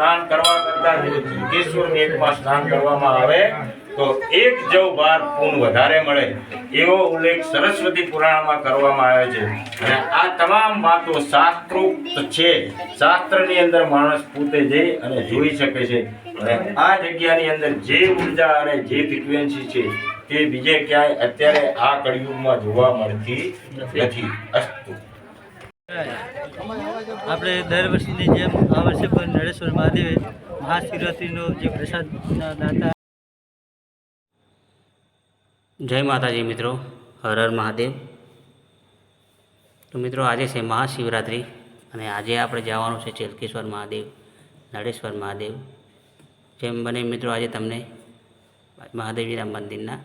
સ્નાન કરવા કરતા જો જિજ્ઞેશ્વરની એકમાં સ્નાન કરવામાં આવે તો એક જવ બાર પૂન વધારે મળે. એવો ઉલ્લેખ સરસ્વતી પુરાણમાં કરવામાં આવે છે. અને આ તમામ વાતો શાસ્ત્રોક્ત છે. શાસ્ત્રની અંદર માણસ પોતે જઈ અને જોઈ શકે છે. અને આ જગ્યાની અંદર જે ઊર્જા અને જે ફ્રિક્વન્સી છે તે બીજે ક્યાંય અત્યારે આ કળિયુગમાં જોવા મળતી નથી. અસ્તુ. આપણે દર વર્ષની જેમ આ વર્ષે પણ નરેશ્વર મહાદેવે મહાશિવરાત્રિનો જે પ્રસાદ દાતા જય માતાજી મિત્રો, હર હર મહાદેવ. તો મિત્રો આજે છે મહાશિવરાત્રિ અને આજે આપણે જવાનું છે ચેલકેશ્વર મહાદેવ નળેશ્વર મહાદેવ. જેમ બને મિત્રો આજે તમને મહાદેવજીના મંદિરના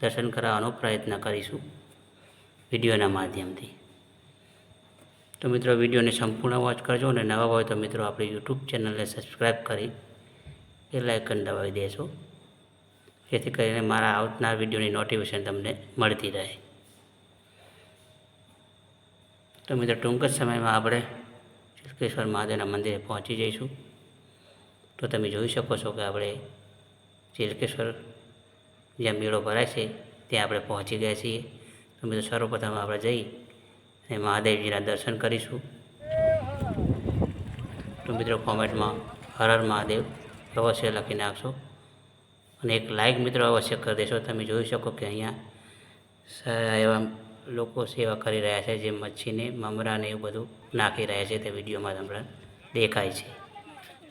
દર્શન કરાવવાનો પ્રયત્ન કરીશું વિડીયોના માધ્યમથી. તો મિત્રો વિડીયોને સંપૂર્ણ વોચ કરજો અને નવા હોય તો મિત્રો આપણી યુટ્યુબ ચેનલને સબસ્ક્રાઈબ કરી એ લાઇકન દબાવી દેશો જેથી કરીને મારા આવનાર વિડીયોની નોટિફિકેશન તમને મળતી રહે. તો મિત્રો ટૂંક જ સમયમાં આપણે ચિલકેશ્વર મહાદેવના મંદિરે પહોંચી જઈશું. તો તમે જોઈ શકો છો કે આપણે શિલ્કેશ્વર જ્યાં મેળો ભરાય છે, ત્યાં આપણે પહોંચી ગયા છીએ. તો મિત્રો સર્વપ્રથમ આપણે જઈ અને મહાદેવજીના દર્શન કરીશું. તો મિત્રો કોમેન્ટમાં હર હર મહાદેવ અવશ્ય લખી નાખશો. અને એક લાઇક મિત્રો અવશ્ય કરી દેશો. તમે જોઈ શકો કે અહીંયા એવા લોકો સેવા કરી રહ્યા છે, જે મચ્છીને, મમરાને એવું બધું નાખી રહ્યા છે તે વિડીયોમાં તમને દેખાય છે.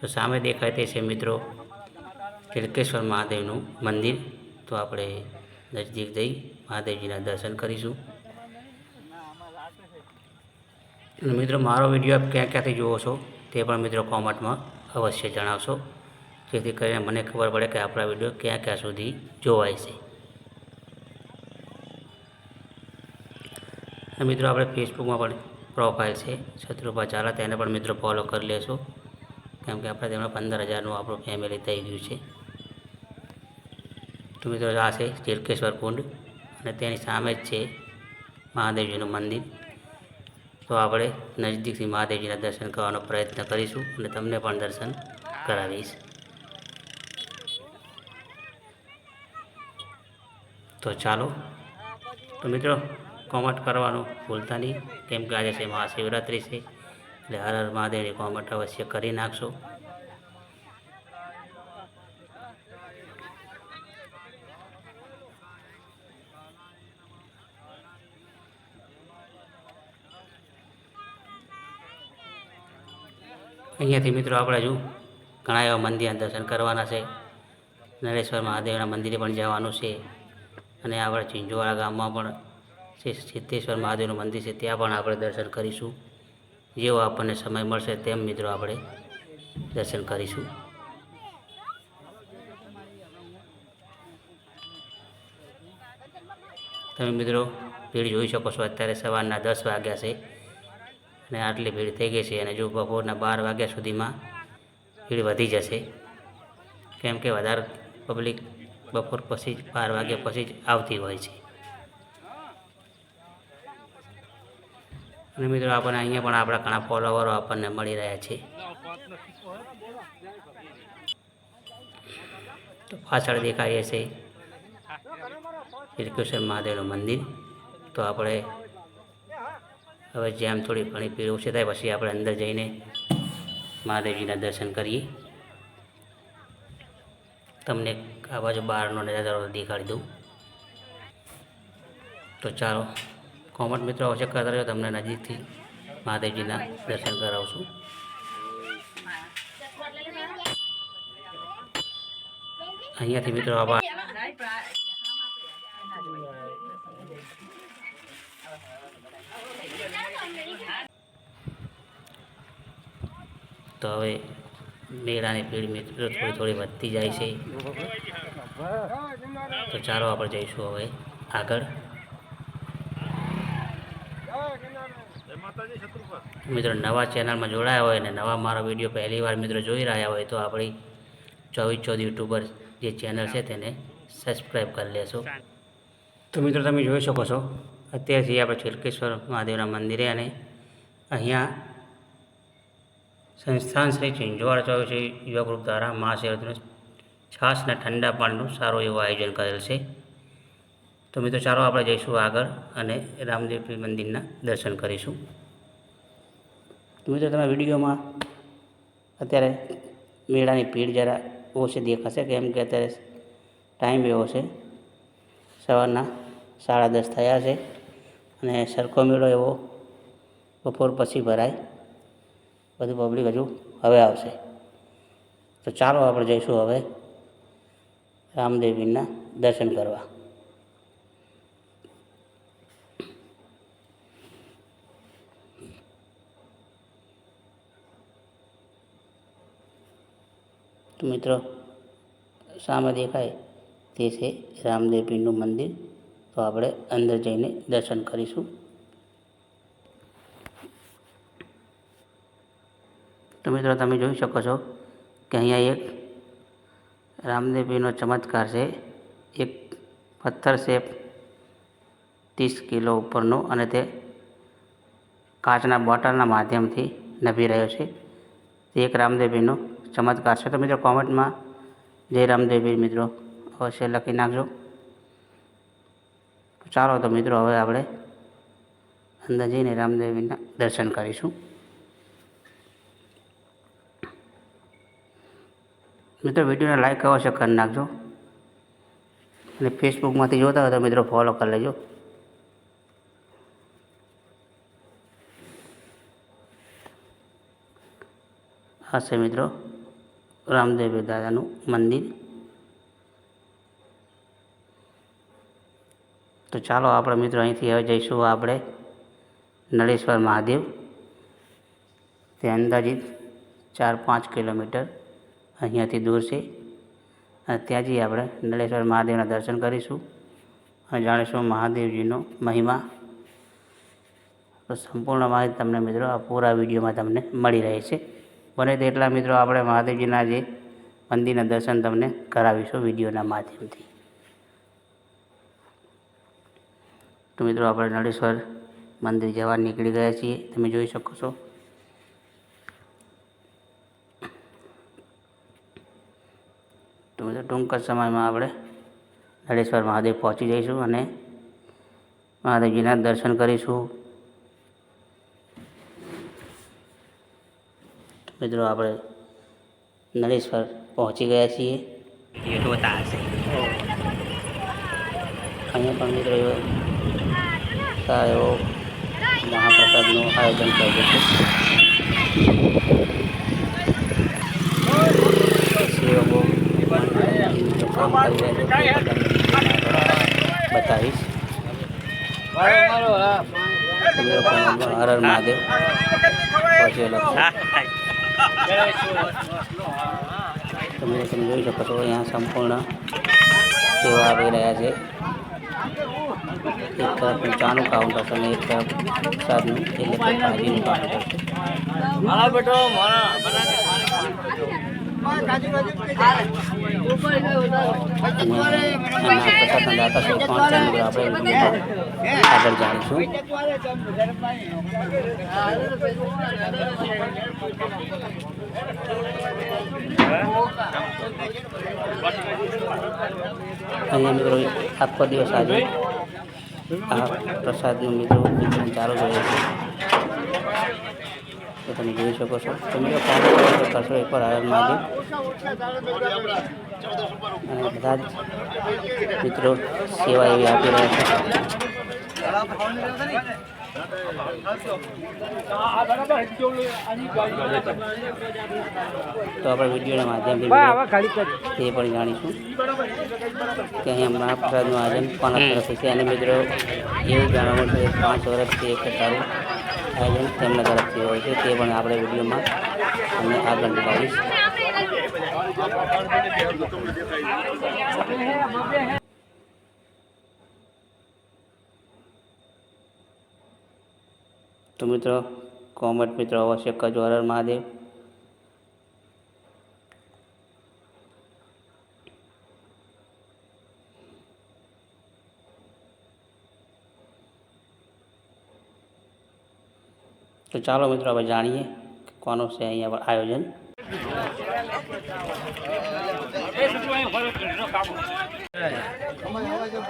તો સામે દેખાય તે છે મિત્રો તિલકેશ્વર મહાદેવનું મંદિર. તો આપણે નજદીક જઈ મહાદેવજીના દર્શન કરીશું. અને મિત્રો, મારો વીડિયો આપ ક્યાં ક્યાંથી જુઓ છો તે પણ મિત્રો કોમેન્ટમાં અવશ્ય જણાવશો, જેથી કરીને મને ખબર પડે કે આપણા વીડિયો ક્યાં ક્યાં સુધી જોવાય છે. અને મિત્રો, આપણે ફેસબુકમાં પણ પ્રોફાઇલ છે શત્રુભા ચાલા તેને પણ મિત્રો ફોલો કરી લેશો, કેમ કે આપણે તેમાં પંદર હજારનું આપણું ફેમિલી થઈ ગયું છે. તો મિત્રો, આ છે ચિરકેશ્વર કુંડ અને તેની સામે જ છે મહાદેવજીનું મંદિર. તો આપણે નજદીકથી મહાદેવજીના દર્શન કરવાનો પ્રયત્ન કરીશું અને તમને પણ દર્શન કરાવીશ. તો ચાલો, તો મિત્રો કોમેન્ટ કરવાનું ભૂલતા નહીં. કેમ કે આજે છે મહાશિવરાત્રિ છે, એટલે હર હર મહાદેવની કોમેન્ટ અવશ્ય કરી નાખશો. અહીંયાથી મિત્રો આપણે જો ઘણા એવા મંદિરના દર્શન કરવાના છે. નરેશ્વર મહાદેવના મંદિરે પણ જવાનું છે. અને આપણે ચિંચોવાડા ગામમાં પણ છે સિદ્ધેશ્વર મહાદેવનું મંદિર છે, ત્યાં પણ આપણે દર્શન કરીશું. જેવો આપણને સમય મળશે તેમ મિત્રો આપણે દર્શન કરીશું. તમે મિત્રો ભીડ જોઈ શકો છો, અત્યારે સવારના દસ વાગ્યા છે. અને આટલી ભીડ થઈ ગઈ છે અને જો બપોરના બાર વાગ્યા સુધીમાં ભીડ વધી જશે. કેમ કે વધારે પબ્લિક બપોર પછી જ, બાર વાગ્યા પછી જ આવતી હોય છે. અને મિત્રો આપણને અહીંયા પણ આપણા ઘણા ફોલોવરો આપણને મળી રહ્યા છે. તો પાછળ દેખાય છે શ્રીકૃષ્ણ મહાદેવનું મંદિર. તો આપણે હવે જેમ થોડી ઘણી પીર ઓછી થાય પછી આપણે અંદર જઈને મહાદેવજીના દર્શન કરીએ. તમને આ બાજુ બહારનો નજારો દેખાડી દઉં. તો ચાલો કોમેન્ટ મિત્રો અવશ્ય કરતા રહ્યો તમને નજીકથી મહાદેવજીના દર્શન કરાવશું. અહીંયાથી મિત્રો આભાર તો હવે મેળાની ભીડ મિત્રો થોડી થોડી વધતી જાય છે. તો ચાલો આપણે જઈશું હવે આગળ. મિત્રો, નવા ચેનલમાં જોડાયા હોય અને નવા મારો વીડિયો પહેલીવાર મિત્રો જોઈ રહ્યા હોય તો આપણી ચોવીસ ચૌદ યુટ્યુબર જે ચેનલ છે તેને સબસ્ક્રાઈબ કરી લેશો. તો મિત્રો, તમે જોઈ શકો છો, અત્યારથી આપણે છેલકેશ્વર મહાદેવના મંદિરે અને અહીંયા સંસ્થાન શ્રી ચિંચવાડ ચોવીસી યુવા ગ્રુપ દ્વારા મહાશિવરાત્રિનું છાશના ઠંડા પાણીનું સારું એવું આયોજન કરેલ છે. તો મિત્રો ચાલો આપણે જઈશું આગળ અને રામદેવ મંદિરના દર્શન કરીશું. મિત્રો તમે વિડીયોમાં અત્યારે મેળાની ભીડ જરા ઓછી દેખાશે કેમ કે અત્યારે ટાઈમ એવો છે. સવારના સાડા દસ થયા છે અને સરખો મેળો એવો બપોર પછી ભરાય. બધું પબ્લિક હજુ હવે આવશે. તો ચાલો આપણે જઈશું હવે રામદેવીના દર્શન કરવા. તો મિત્રો, સામે દેખાય તે છે રામદેવીનું મંદિર. તો આપણે અંદર જઈને દર્શન કરીશું. મિત્રો તમે જોઈ શકો છો કે અહીંયા એક રામદેવીનો ચમત્કાર છે. એક પથ્થર શેપ ત્રીસ કિલો ઉપરનો અને તે કાચના બોટલના માધ્યમથી નભી રહ્યો છે. તે એક રામદેવીનો ચમત્કાર છે. તો મિત્રો કોમેન્ટમાં જય રામદેવી મિત્રો અવશ્ય લખી નાખજો. ચાલો તો મિત્રો હવે આપણે અંદર જઈને રામદેવીના દર્શન કરીશું. મિત્રો, વિડીયોને લાઈક અવશ્ય કરી નાખજો. અને ફેસબુકમાંથી જોતા હોય તો મિત્રો ફોલો કરી લેજો. આ છે મિત્રો રામદેવ દાદાનું મંદિર. તો ચાલો આપણે મિત્રો, અહીંથી હવે જઈશું આપણે નળેશ્વર મહાદેવ. તે અંદાજિત ચાર પાંચ કિલોમીટર અહીંયાથી દૂર છે. ત્યાં જઈએ આપણે નળેશ્વર મહાદેવના દર્શન કરીશું. અને જાણીશું મહાદેવજીનો મહિમા. તો સંપૂર્ણ માહિતી તમને મિત્રો આ પૂરા વિડીયોમાં તમને મળી રહે છે. બને તેટલા મિત્રો આપણે મહાદેવજીના જે મંદિરના દર્શન તમને કરાવીશું વિડીયોના માધ્યમથી. તો મિત્રો આપણે નળેશ્વર મંદિર જવા નીકળી ગયા છીએ. તમે જોઈ શકો છો. મિત્રો ટૂંક સમયમાં આપણે નળેશ્વર મહાદેવ પહોંચી જઈશું અને મહાદેવજીના દર્શન કરીશું. મિત્રો, આપણે નળેશ્વર પહોંચી ગયા છીએ. અહીંયા પણ મિત્રો એવો સારો એવો મહાપ્રસાદનું આયોજન કરે છે સેવકો કામ કરી રહ્યા છે તે તમને બતાવીશ. હર હર મહાદેવ તમે તમે જોઈ શકો છો અહીંયા સંપૂર્ણ સેવા આવી રહ્યા છે. એક તરફ ચાનું કાઉન્ટર છે અને એક તરફ પ્રસાદનું એટલે કે ભાજીનું કાઉન્ટર છે. પ્રસાદના દાતા શ્રી પાંચ ચંદ્ર આપણે આગળ જાણીશું અહીંયા મિત્રો આખો દિવસ આજે આ પ્રસાદનું મિત્રો ચાલુ રહ્યું છે. તો તમે જોઈ શકો છો. તો મિત્રો કોમેન્ટ કરશો એકવાર આયર માગી અને બધા જ મિત્રો સેવા એવી આપી રહ્યા છે. તો આપણે વિડીયોના માધ્યમથી તે પણ જાણીશું કે અહીંયા મહાપ્રસાદનું આયોજન પાંચ વર્ષથી છે. અને મિત્રો એવું જાણવાનું છે કે પાંચ વર્ષથી એક સારું આયોજન તેમના તરફથી હોય છે, તે પણ આપણે વિડીયોમાં અમે આગળ જણાવીશ તો મિત્રો કોમેન્ટ મિત્રો, અવશ્ય કરજો હરર હર મહાદેવ. તો ચાલો મિત્રો હવે જાણીએ કે કોનું છે અહીંયા આયોજન.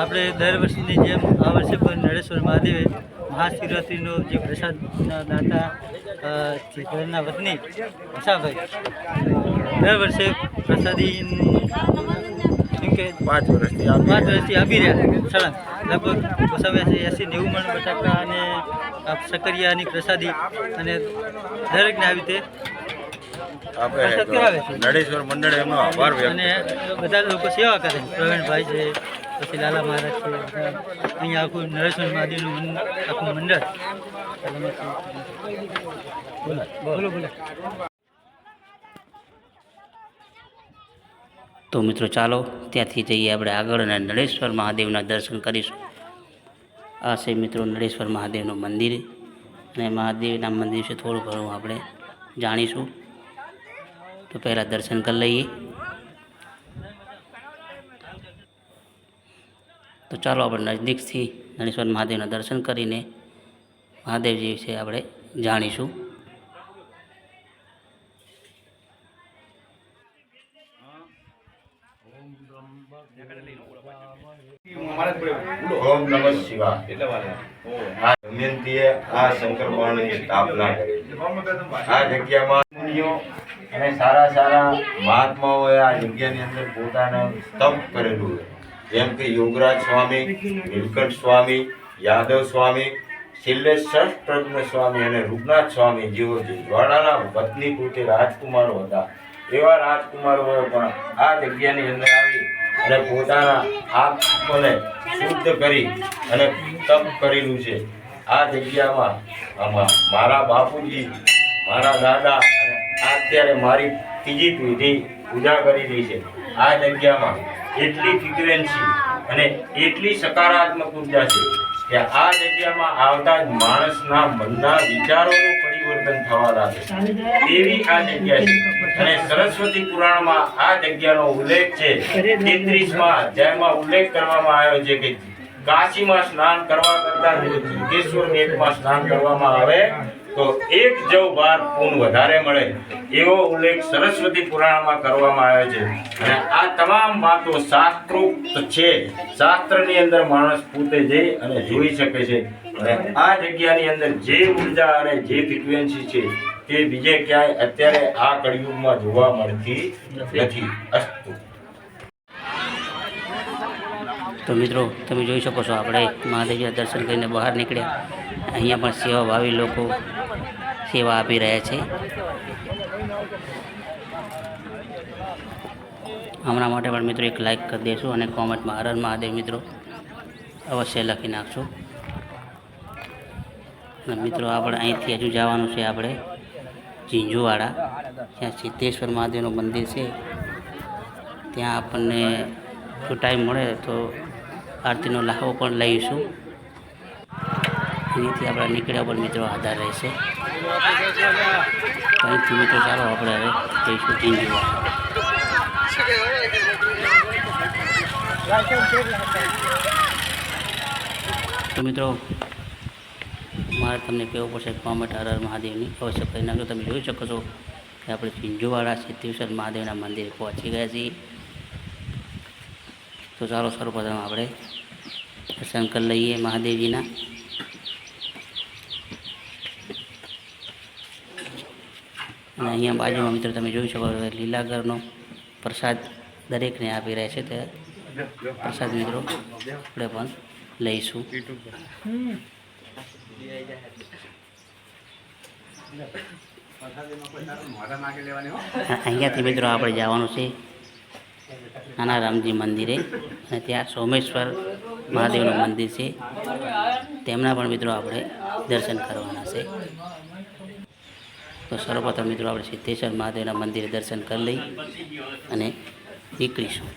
આપણે દર વર્ષની જેમ આ વર્ષે પણ નરેશ્વર મહાદેવે મહાશિવરાત્રિનો જે પ્રસાદના દાતા ઘરના વતની હસાભાઈ દર વર્ષે પ્રસાદી કે પાંચ વર્ષથી પાંચ વર્ષથી આપી રહ્યા. સળંગ લગભગ પોસાવ્યા છે એંસી નેવું મણ બટાકા અને આ શકરિયાની પ્રસાદી અને દરેકને આવી રીતે પ્રસાદ નડેશ્વર મંડળ એમનો આભાર અને બધા લોકો સેવા કરે પ્રવીણભાઈ છે પછી લાલા મહારાજ છે અહીંયા આખું નરેશ્વર મહાદેવનું આખું મંડળ. બોલો બોલો. બોલો તો મિત્રો ચાલો ત્યાંથી જઈએ આપણે આગળ અને નળેશ્વર મહાદેવના દર્શન કરીશું. આ છે મિત્રો નળેશ્વર મહાદેવનું મંદિર. અને મહાદેવના મંદિર વિશે થોડું ઘણું આપણે જાણીશું. તો પહેલાં દર્શન કરી લઈએ. તો ચાલો આપણે નજદીકથી નળેશ્વર મહાદેવના દર્શન કરીને મહાદેવજી વિશે આપણે જાણીશું. આ શંકર સ્થાપના કરી આ જગ્યામાં સારા સારા મહાત્માઓએ આ જગ્યાની અંદર પોતાના સ્તંભ કરેલું છે. જેમ કે યોગરાજ સ્વામી નીલકંઠ સ્વામી, યાદવ સ્વામી છેલ્લે ષષ્ઠપ્રજ્ઞ સ્વામી અને રૂપનાથ સ્વામી જેઓ જ્વાળાના પત્ની પોતે રાજકુમારો હતા. એવા રાજકુમારોએ પણ આ જગ્યાની અંદર આવી અને પોતાના આત્મને શુદ્ધ કરી અને તપ કરેલું છે. આ જગ્યામાં આમાં મારા બાપુજી, મારા દાદા અત્યારે મારી ત્રીજી પેઢી પૂજા કરી રહી છે. આ જગ્યામાં એટલી ફ્રિક્વન્સી અને એટલી સકારાત્મક ઊર્જા છે કે આ જગ્યામાં આવતા જ માણસના મનના વિચારોનું પરિવર્તન થવા લાગે એવી આ જગ્યા છે. અને સરસ્વતી પુરાણમાં આ જગ્યાનો ઉલ્લેખ છે. તેત્રીસમાં જેમાં ઉલ્લેખ કરવામાં આવ્યો છે કે કાશીમાં સ્નાન કરવા કરતા યોગેશ્વર મેઘમાં સ્નાન કરવામાં આવે, તો એક જવ બાર પૂન વધારે મળે. એવો ઉલ્લેખ સરસ્વતી પુરાણમાં કરવામાં આવે છે. અને આ તમામ વાતો શાસ્ત્રોક્ત છે. શાસ્ત્રની અંદર માણસ પોતે જઈ અને જોઈ શકે છે. અને આ જગ્યાની અંદર જે ઊર્જા અને જે ફ્રિક્વન્સી છે, તે બીજે ક્યાંય અત્યારે આ કળિયુગમાં જોવા મળતી નથી. અસ્તુ. તો મિત્રો, તમે જોઈ શકો છો, આપણે મહાદેવજીના દર્શન કરીને બહાર નીકળ્યા. અહીંયા પણ સેવાભાવી લોકો સેવા આપી રહ્યા છે. હમણાં માટે પણ મિત્રો એક લાઈક કરી દેશું અને કોમેન્ટમાં હર હર મહાદેવ મિત્રો અવશ્ય લખી નાખશો. મિત્રો, આપણે અહીંથી હજુ જવાનું છે આપણે ઝીંઝુવાડા. જ્યાં સિદ્ધેશ્વર મહાદેવનું મંદિર છે. ત્યાં આપણને જો ટાઈમ મળે તો આરતીનો લાહવો પણ લઈશું. અહીંથી આપણા નીકળ્યા પર મિત્રો આધાર રહેશે. અહીંથી મિત્રો ચાલો આપણે હવે જઈશું તો મિત્રો, મારે તમને કહેવું પડશે કોમેન્ટ હર હર મહાદેવની અવશ્ય કરી નાખજો. તમે જોઈ શકો છો કે આપણે ચિંજુવાડા સિદ્ધેશ્વર મહાદેવના મંદિરે પહોંચી ગયા છીએ. તો ચાલો સર્વપ્રથમ આપણે. દર્શન કરી લઈએ મહાદેવજીના. અને અહીંયા બાજુમાં મિત્રો તમે જોઈ શકો છો લીલાગરનો પ્રસાદ દરેકને આપી રહે છે તે પ્રસાદ મિત્રો. આપણે પણ લઈશું. અહીંયાથી મિત્રો આપણે જવાનું છે. નાના રામજી મંદિરે. અને ત્યાં સોમેશ્વર મહાદેવનું મંદિર છે. તેમના પણ મિત્રો આપણે દર્શન કરવાના છે. તો સર્વપ્રથમ મિત્રો આપણે સિદ્ધેશ્વર મહાદેવના મંદિરે દર્શન કરી લઈ અને નીકળીશું.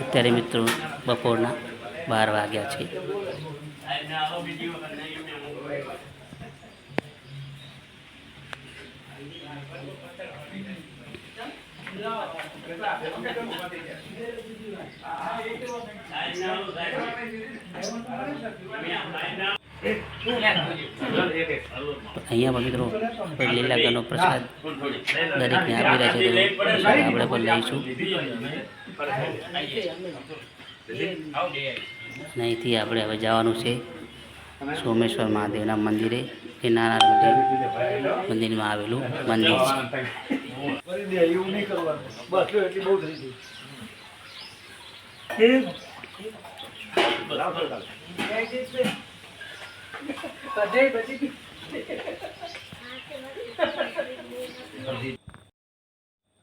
અત્યારે મિત્રો બપોરના બાર વાગ્યા છે. અહીંયા પણ મિત્રો આપણે લીલા ઘરનો પ્રસાદ દરેકને આપી રહ્યા છે આપણે પણ લઈશું. અહીંથી આપણે હવે જવાનું છે સોમેશ્વર મહાદેવના મંદિરે. નાના મંદિર મંદિરમાં આવેલું મંદિર છે.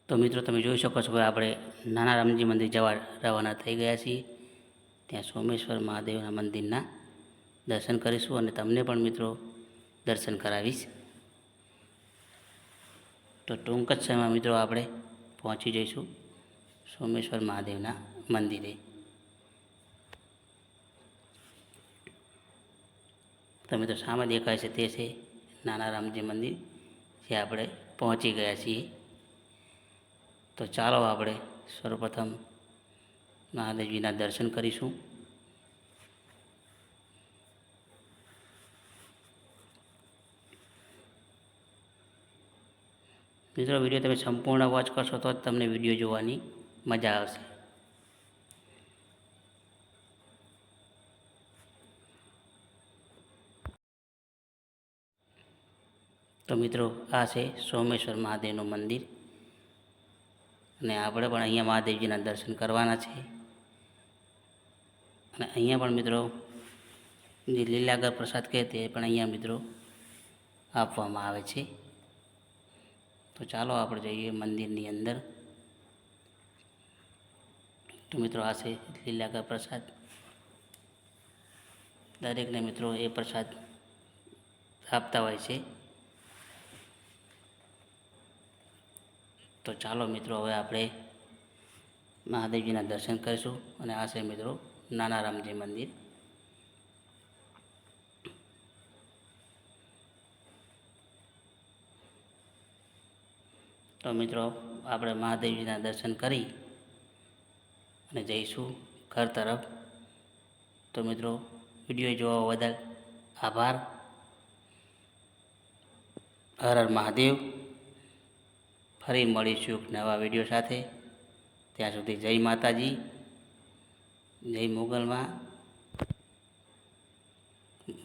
તો મિત્રો, તમે જોઈ શકો છો કે આપણે નાના રામજી મંદિર જવા રવાના થઈ ગયા છીએ. ત્યાં સોમેશ્વર મહાદેવના મંદિરના દર્શન કરીશું અને તમને પણ મિત્રો દર્શન કરાવીશ. તો ટૂંક જ સમયમાં મિત્રો આપણે પહોંચી જઈશું સોમેશ્વર મહાદેવના મંદિરે. તમે તો સામે દેખાય છે તે છે નાના રામજી મંદિર જે આપણે પહોંચી ગયા છીએ. તો ચાલો આપણે સર્વપ્રથમ મહાદેવજીના દર્શન કરીશું. મિત્રો, વીડિયો તમે સંપૂર્ણ વોચ કરશો તો જ તમને વીડિયો જોવાની મજા આવશે. તો મિત્રો, આ છે સોમેશ્વર મહાદેવનું મંદિર. અને આપણે પણ અહીંયા મહાદેવજીના દર્શન કરવાના છે. અને અહીંયા પણ મિત્રો, જે લીલાગર પ્રસાદ કહે તે પણ અહીંયા મિત્રો આપવામાં આવે છે. તો ચાલો આપણે જઈએ મંદિરની અંદર. તો મિત્રો આ છે લીલાગર પ્રસાદ. દરેકને મિત્રો એ પ્રસાદ આપતા હોય છે. તો ચાલો મિત્રો હવે આપણે મહાદેવજીના દર્શન કરીશું. અને આ છે મિત્રો નાના રામજી મંદિર. તો મિત્રો, આપણે મહાદેવજીના દર્શન કરી અને જઈશું ઘર તરફ. તો મિત્રો, વીડિયો જોવા બદલ આભાર. હર હર મહાદેવ. ફરી મળીશું એક નવા વીડિયો સાથે. ત્યાં સુધી જય માતાજી. જય મોગલમાં.